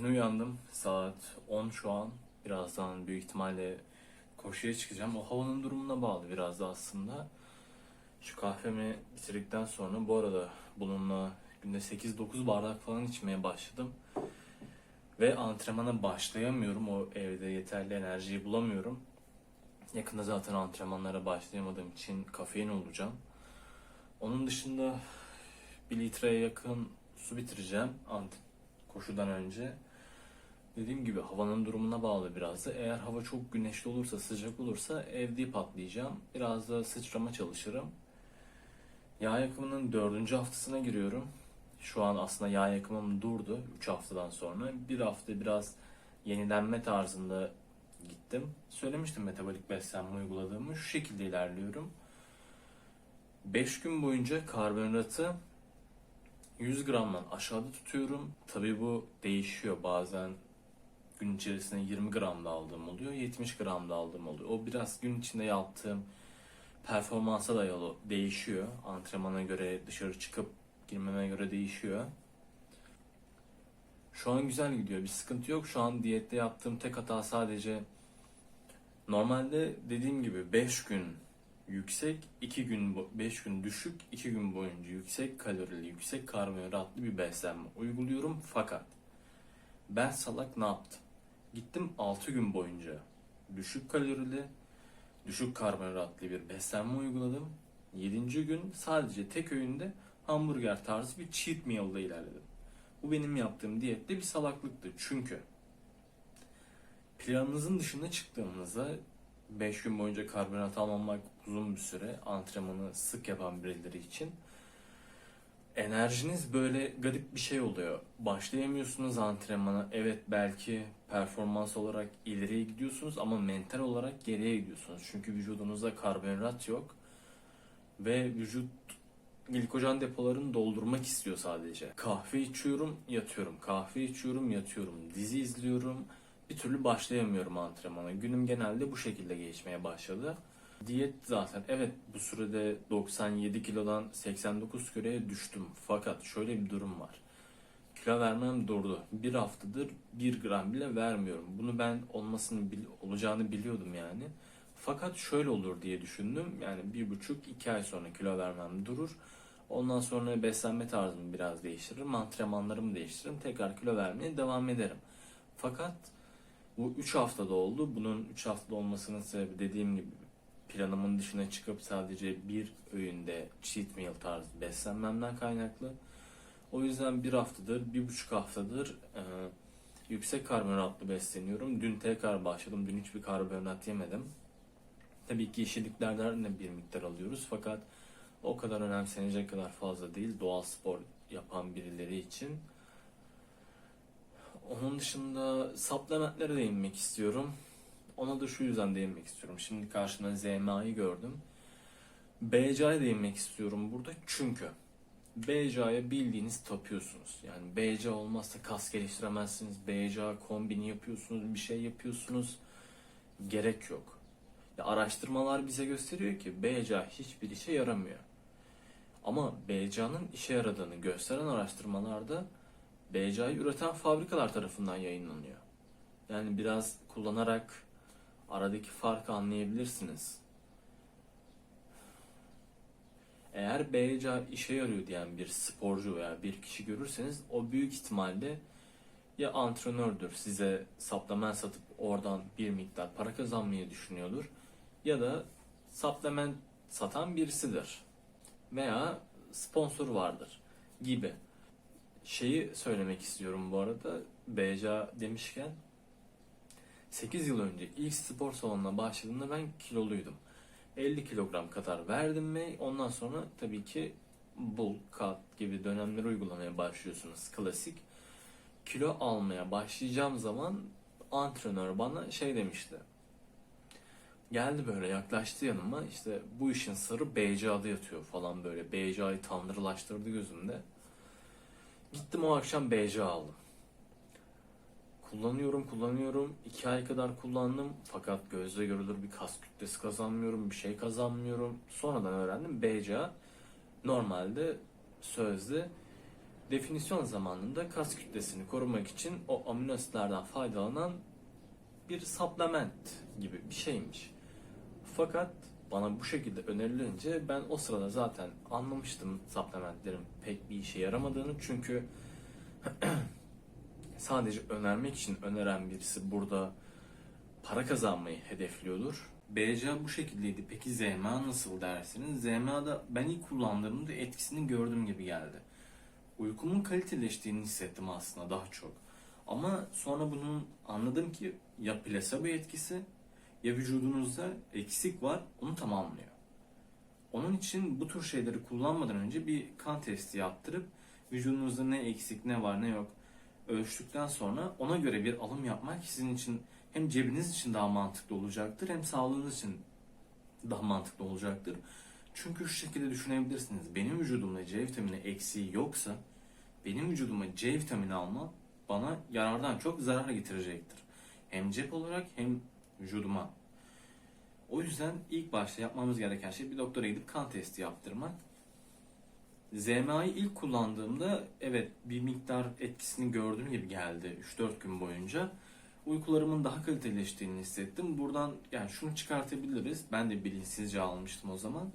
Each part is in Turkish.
Yeni uyandım. Saat 10 şu an. Birazdan büyük ihtimalle koşuya çıkacağım. O havanın durumuna bağlı biraz da aslında. Şu kahvemi bitirdikten sonra bu arada bununla günde 8-9 bardak falan içmeye başladım. Ve antrenmana başlayamıyorum. O evde yeterli enerjiyi bulamıyorum. Yakında zaten antrenmanlara başlayamadığım için kafein olacağım. Onun dışında bir litreye yakın su bitireceğim ant koşudan önce. Dediğim gibi havanın durumuna bağlı biraz da. Eğer hava çok güneşli olursa, sıcak olursa evde patlayacağım. Biraz da sıçrama çalışırım. Yağ yakımının dördüncü haftasına giriyorum. Şu an aslında yağ yakımım durdu 3 haftadan sonra. Bir hafta biraz yenilenme tarzında gittim. Söylemiştim metabolik beslenme uyguladığımı. Şu şekilde ilerliyorum. 5 gün boyunca karbonhidratı 100 gramdan aşağıda tutuyorum. Tabii bu değişiyor. Bazen gün içerisinde 20 gram da aldığım oluyor, 70 gram da aldığım oluyor. O biraz gün içinde yaptığım performansa dayalı değişiyor. Antrenmana göre, dışarı çıkıp girmeme göre değişiyor. Şu an güzel gidiyor. Bir sıkıntı yok. Şu an diyette yaptığım tek hata sadece normalde dediğim gibi 5 gün yüksek, 2 gün 5 gün düşük, 2 gün boyunca yüksek kalorili, yüksek karbonhidratlı bir beslenme uyguluyorum fakat ben salak ne yaptım? Gittim 6 gün boyunca düşük kalorili, düşük karbonhidratlı bir beslenme uyguladım. 7. gün sadece tek öğünde hamburger tarzı bir cheat meal'da ilerledim. Bu benim yaptığım diyette bir salaklıktı. Çünkü planınızın dışına çıktığınızda 5 gün boyunca karbonhidrat almamak uzun bir süre antrenmanı sık yapan birileri için enerjiniz böyle garip bir şey oluyor. Başlayamıyorsunuz antrenmana. Evet belki performans olarak ileriye gidiyorsunuz ama mental olarak geriye gidiyorsunuz. Çünkü vücudunuzda karbonhidrat yok ve vücut glikojen depolarını doldurmak istiyor sadece. Kahve içiyorum, yatıyorum. Kahve içiyorum, yatıyorum. Dizi izliyorum. Bir türlü başlayamıyorum antrenmana. Günüm genelde bu şekilde geçmeye başladı. Diyet zaten evet bu sürede 97 kilodan 89 kiloya düştüm. Fakat şöyle bir durum var. Kilo vermem durdu. Bir haftadır 1 gram bile vermiyorum. Bunu ben olmasını olacağını biliyordum yani. Fakat şöyle olur diye düşündüm. Yani bir buçuk iki ay sonra kilo vermem durur. Ondan sonra beslenme tarzımı biraz değiştiririm. Antrenmanlarımı değiştiririm. Tekrar kilo vermeye devam ederim. Fakat bu 3 haftada oldu. Bunun 3 haftada olmasının sebebi dediğim gibi planımın dışına çıkıp sadece bir öğünde cheat meal tarzı beslenmemden kaynaklı. O yüzden bir haftadır, bir buçuk haftadır e, yüksek karbonhidratlı besleniyorum. Dün tekrar başladım. Dün hiçbir karbonhidrat yemedim. Tabii ki yeşilliklerden de bir miktar alıyoruz fakat o kadar önemsenecek kadar fazla değil doğal spor yapan birileri için. Onun dışında supplementlere değinmek istiyorum. Ona da şu yüzden değinmek istiyorum. Şimdi karşımda ZMA'yı gördüm. BCA'ya değinmek istiyorum burada çünkü BCA'ya bildiğiniz tapıyorsunuz. Yani BCA olmazsa kas geliştiremezsiniz. BCA kombini yapıyorsunuz, bir şey yapıyorsunuz. Gerek yok. Ya araştırmalar bize gösteriyor ki BCA hiçbir işe yaramıyor. Ama BCA'nın işe yaradığını gösteren araştırmalarda BCA'yı üreten fabrikalar tarafından yayınlanıyor. Yani biraz kullanarak aradaki farkı anlayabilirsiniz. Eğer BCA işe yarıyor diyen bir sporcu veya bir kişi görürseniz o büyük ihtimalle ya antrenördür size supplement satıp oradan bir miktar para kazanmayı düşünüyordur ya da supplement satan birisidir veya sponsor vardır gibi. Şeyi söylemek istiyorum bu arada BCA demişken 8 yıl önce ilk spor salonuna başladığımda ben kiloluydum. 50 kilogram kadar verdim mi ondan sonra tabii ki bulk cut gibi dönemleri uygulamaya başlıyorsunuz klasik. Kilo almaya başlayacağım zaman antrenör bana şey demişti. Geldi böyle yaklaştı yanıma işte bu işin sırrı BCA'da yatıyor falan böyle. BCA'yı tanrılaştırdı gözümde. Gittim o akşam BCA aldım. Kullanıyorum kullanıyorum. iki ay kadar kullandım. Fakat gözle görülür bir kas kütlesi kazanmıyorum. Bir şey kazanmıyorum. Sonradan öğrendim BCA normalde sözde Definisyon zamanında kas kütlesini korumak için o amino asitlerden faydalanan bir supplement gibi bir şeymiş. Fakat bana bu şekilde önerilince ben o sırada zaten anlamıştım supplementlerin pek bir işe yaramadığını çünkü sadece önermek için öneren birisi burada para kazanmayı hedefliyordur. BCA bu şekildeydi. Peki ZMA nasıl dersiniz? ZMA'da ben ilk kullandığımda etkisini gördüğüm gibi geldi. Uykumun kaliteleştiğini hissettim aslında daha çok. Ama sonra bunun anladım ki ya plasebo etkisi ya vücudunuzda eksik var onu tamamlıyor. Onun için bu tür şeyleri kullanmadan önce bir kan testi yaptırıp vücudunuzda ne eksik ne var ne yok ölçtükten sonra ona göre bir alım yapmak sizin için hem cebiniz için daha mantıklı olacaktır hem sağlığınız için daha mantıklı olacaktır. Çünkü şu şekilde düşünebilirsiniz. Benim vücudumda C vitamini eksiği yoksa benim vücuduma C vitamini alma bana yarardan çok zarar getirecektir. Hem cep olarak hem vücuduma. O yüzden ilk başta yapmamız gereken şey bir doktora gidip kan testi yaptırmak. ZMA'yı ilk kullandığımda evet bir miktar etkisini gördüğüm gibi geldi 3-4 gün boyunca. Uykularımın daha kaliteleştiğini hissettim. Buradan yani şunu çıkartabiliriz. Ben de bilinçsizce almıştım o zaman.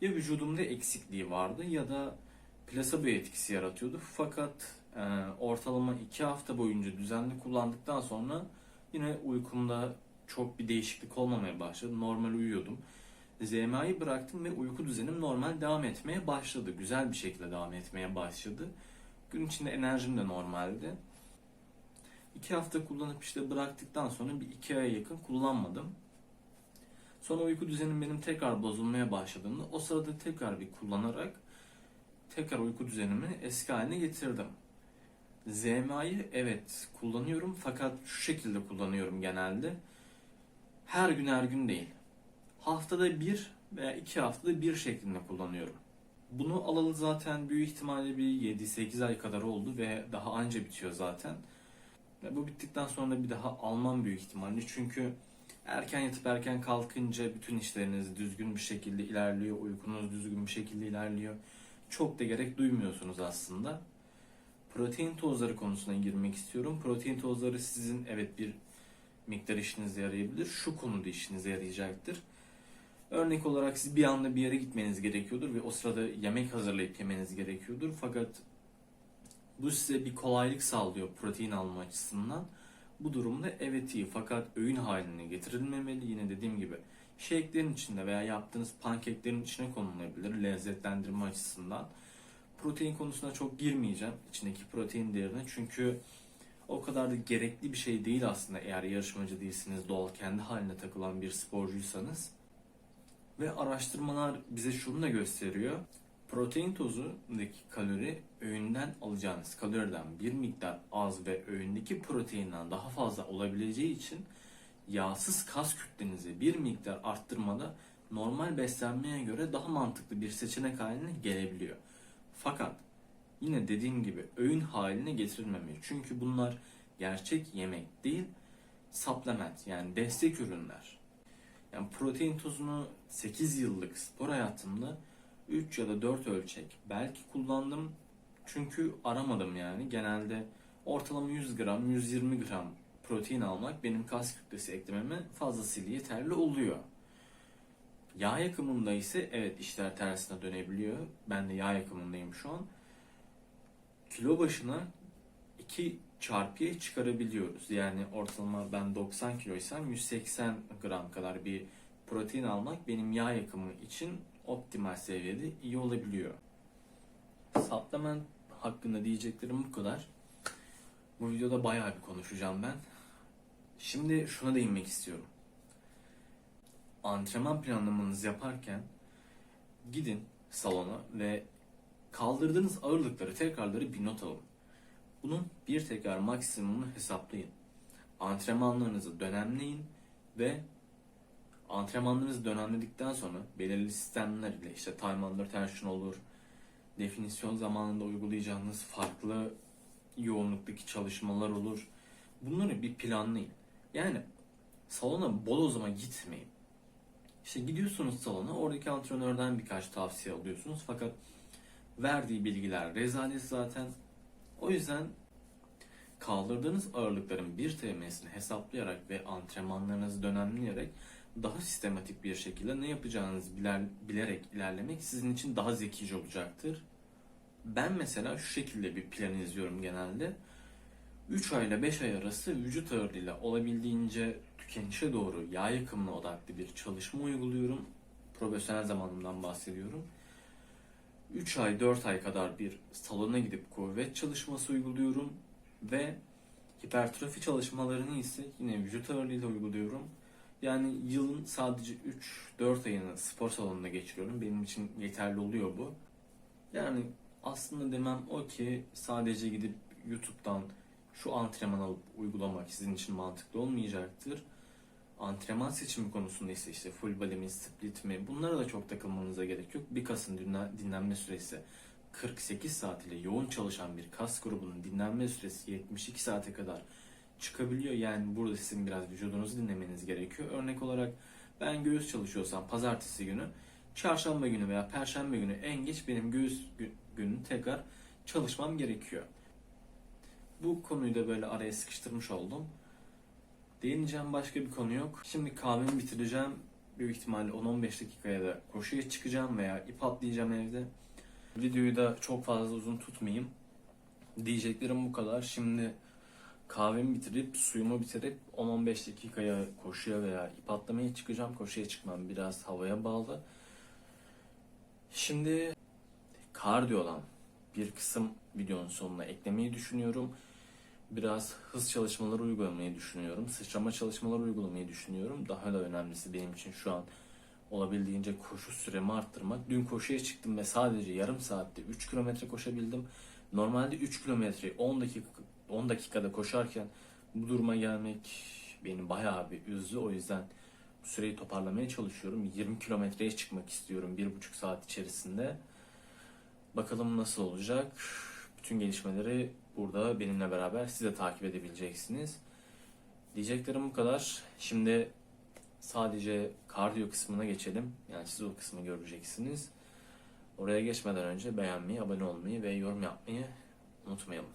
Ya vücudumda eksikliği vardı ya da plasebo etkisi yaratıyordu. Fakat e, ortalama 2 hafta boyunca düzenli kullandıktan sonra yine uykumda çok bir değişiklik olmamaya başladı. Normal uyuyordum. ZMA'yı bıraktım ve uyku düzenim normal devam etmeye başladı. Güzel bir şekilde devam etmeye başladı. Gün içinde enerjim de normaldi. İki hafta kullanıp işte bıraktıktan sonra bir iki aya yakın kullanmadım. Sonra uyku düzenim benim tekrar bozulmaya başladığında o sırada tekrar bir kullanarak tekrar uyku düzenimi eski haline getirdim. ZMA'yı evet kullanıyorum fakat şu şekilde kullanıyorum genelde. Her gün her gün değil. Haftada bir veya iki haftada bir şeklinde kullanıyorum. Bunu alalı zaten büyük ihtimalle bir 7-8 ay kadar oldu ve daha anca bitiyor zaten. Ve bu bittikten sonra bir daha almam büyük ihtimalle. Çünkü erken yatıp erken kalkınca bütün işleriniz düzgün bir şekilde ilerliyor. Uykunuz düzgün bir şekilde ilerliyor. Çok da gerek duymuyorsunuz aslında. Protein tozları konusuna girmek istiyorum. Protein tozları sizin evet bir miktar işinize yarayabilir. Şu konuda işinize yarayacaktır. Örnek olarak siz bir anda bir yere gitmeniz gerekiyordur ve o sırada yemek hazırlayıp yemeniz gerekiyordur. Fakat bu size bir kolaylık sağlıyor protein alma açısından. Bu durumda evet iyi fakat öğün haline getirilmemeli. Yine dediğim gibi shake'lerin içinde veya yaptığınız pankeklerin içine konulabilir lezzetlendirme açısından. Protein konusuna çok girmeyeceğim içindeki protein değerine çünkü o kadar da gerekli bir şey değil aslında eğer yarışmacı değilsiniz, doğal kendi haline takılan bir sporcuysanız. Ve araştırmalar bize şunu da gösteriyor. Protein tozundaki kalori öğünden alacağınız kaloriden bir miktar az ve öğündeki proteinden daha fazla olabileceği için yağsız kas kütlenizi bir miktar arttırmada normal beslenmeye göre daha mantıklı bir seçenek haline gelebiliyor. Fakat yine dediğim gibi öğün haline getirilmemeli. Çünkü bunlar gerçek yemek değil, supplement yani destek ürünler. Yani protein tozunu 8 yıllık spor hayatımda 3 ya da 4 ölçek belki kullandım. Çünkü aramadım yani. Genelde ortalama 100 gram, 120 gram protein almak benim kas kütlesi eklememe fazlasıyla yeterli oluyor. Yağ yakımında ise evet işler tersine dönebiliyor. Ben de yağ yakımındayım şu an. Kilo başına 2 çarpıya çıkarabiliyoruz. Yani ortalama ben 90 kiloysam 180 gram kadar bir protein almak benim yağ yakımı için optimal seviyede iyi olabiliyor. Supplement hakkında diyeceklerim bu kadar. Bu videoda bayağı bir konuşacağım ben. Şimdi şuna değinmek istiyorum. Antrenman planlamanızı yaparken gidin salona ve kaldırdığınız ağırlıkları, tekrarları bir not alın. Bunun bir tekrar maksimumunu hesaplayın. Antrenmanlarınızı dönemleyin ve antrenmanlarınızı dönemledikten sonra belirli sistemler ile işte time under tension olur, definisyon zamanında uygulayacağınız farklı yoğunluktaki çalışmalar olur. Bunları bir planlayın. Yani salona bodozuma gitmeyin. İşte gidiyorsunuz salona, oradaki antrenörden birkaç tavsiye alıyorsunuz fakat verdiği bilgiler rezalet zaten O yüzden kaldırdığınız ağırlıkların bir TM'sini hesaplayarak ve antrenmanlarınızı dönemleyerek daha sistematik bir şekilde ne yapacağınızı biler- bilerek ilerlemek sizin için daha zekice olacaktır. Ben mesela şu şekilde bir plan izliyorum genelde. 3 ay ile 5 ay arası vücut ağırlığıyla olabildiğince tükenişe doğru yağ yakımına odaklı bir çalışma uyguluyorum. Profesyonel zamanımdan bahsediyorum. 3 ay 4 ay kadar bir salona gidip kuvvet çalışması uyguluyorum ve hipertrofi çalışmalarını ise yine vücut ağırlığıyla uyguluyorum. Yani yılın sadece 3-4 ayını spor salonunda geçiriyorum. Benim için yeterli oluyor bu. Yani aslında demem o ki sadece gidip YouTube'dan şu antrenman alıp uygulamak sizin için mantıklı olmayacaktır. Antrenman seçimi konusunda ise işte full body mi, split mi bunlara da çok takılmanıza gerek yok. Bir kasın dinlen- dinlenme süresi 48 saat ile yoğun çalışan bir kas grubunun dinlenme süresi 72 saate kadar çıkabiliyor. Yani burada sizin biraz vücudunuzu dinlemeniz gerekiyor. Örnek olarak ben göğüs çalışıyorsam pazartesi günü, çarşamba günü veya perşembe günü en geç benim göğüs gü- günü tekrar çalışmam gerekiyor. Bu konuyu da böyle araya sıkıştırmış oldum. Değineceğim başka bir konu yok. Şimdi kahvemi bitireceğim. Büyük ihtimalle 10-15 dakikaya da koşuya çıkacağım veya ip atlayacağım evde. Videoyu da çok fazla uzun tutmayayım. Diyeceklerim bu kadar. Şimdi kahvemi bitirip suyumu bitirip 10-15 dakikaya koşuya veya ip atlamaya çıkacağım. Koşuya çıkmam biraz havaya bağlı. Şimdi kardiyo olan bir kısım videonun sonuna eklemeyi düşünüyorum. Biraz hız çalışmaları uygulamayı düşünüyorum. Sıçrama çalışmaları uygulamayı düşünüyorum. Daha da önemlisi benim için şu an olabildiğince koşu süremi arttırmak. Dün koşuya çıktım ve sadece yarım saatte 3 kilometre koşabildim. Normalde 3 kilometreyi 10 dakika 10 dakikada koşarken bu duruma gelmek beni bayağı bir üzdü. O yüzden bu süreyi toparlamaya çalışıyorum. 20 kilometreye çıkmak istiyorum 1,5 saat içerisinde. Bakalım nasıl olacak. Bütün gelişmeleri burada benimle beraber siz de takip edebileceksiniz. Diyeceklerim bu kadar. Şimdi sadece kardiyo kısmına geçelim. Yani siz o kısmı göreceksiniz. Oraya geçmeden önce beğenmeyi, abone olmayı ve yorum yapmayı unutmayalım.